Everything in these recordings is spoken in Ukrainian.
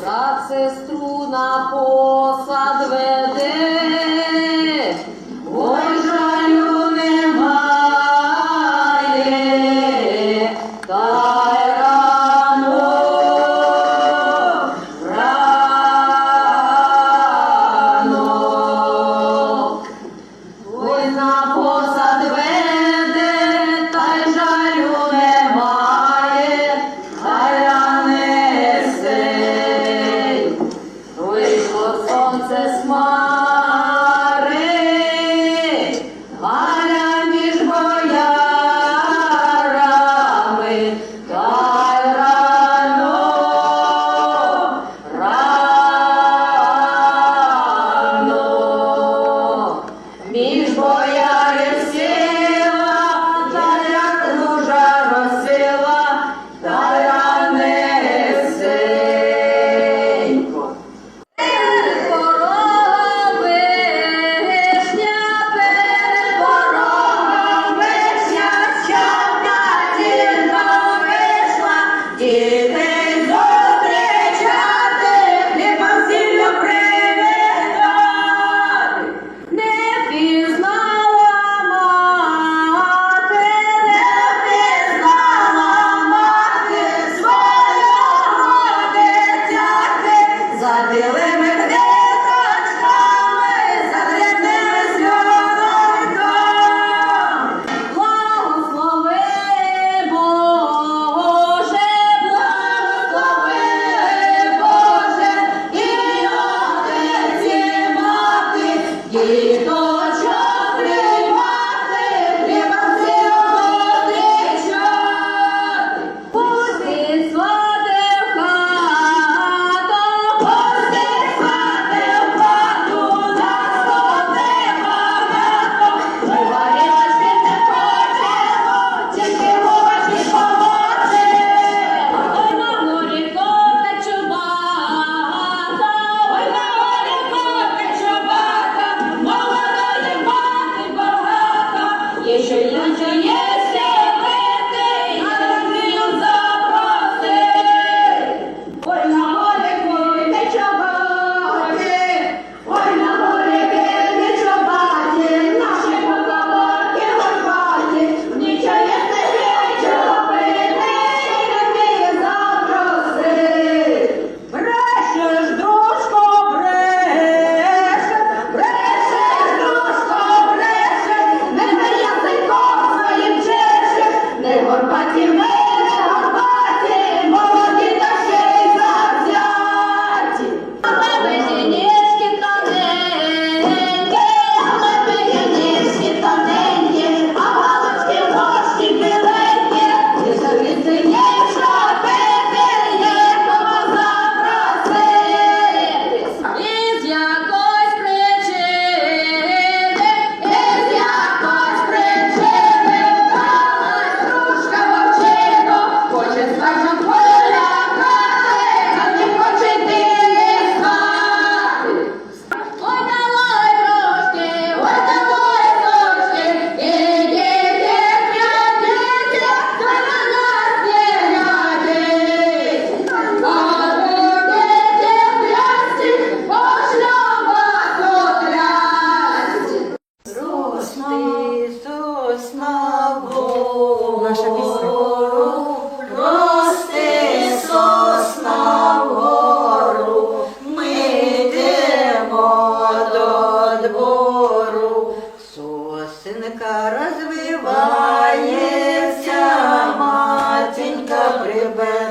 брат сестру на посад веде. Yeah. Copacabana.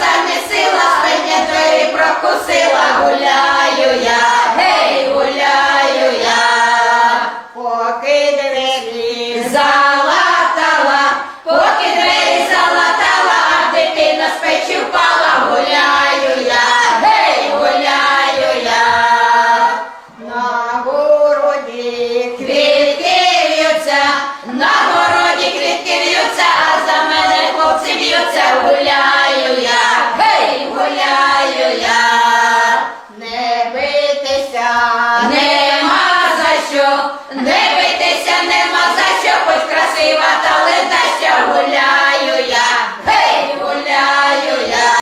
занесила, спині двері прокусила гуля. співати, але дася гуляти.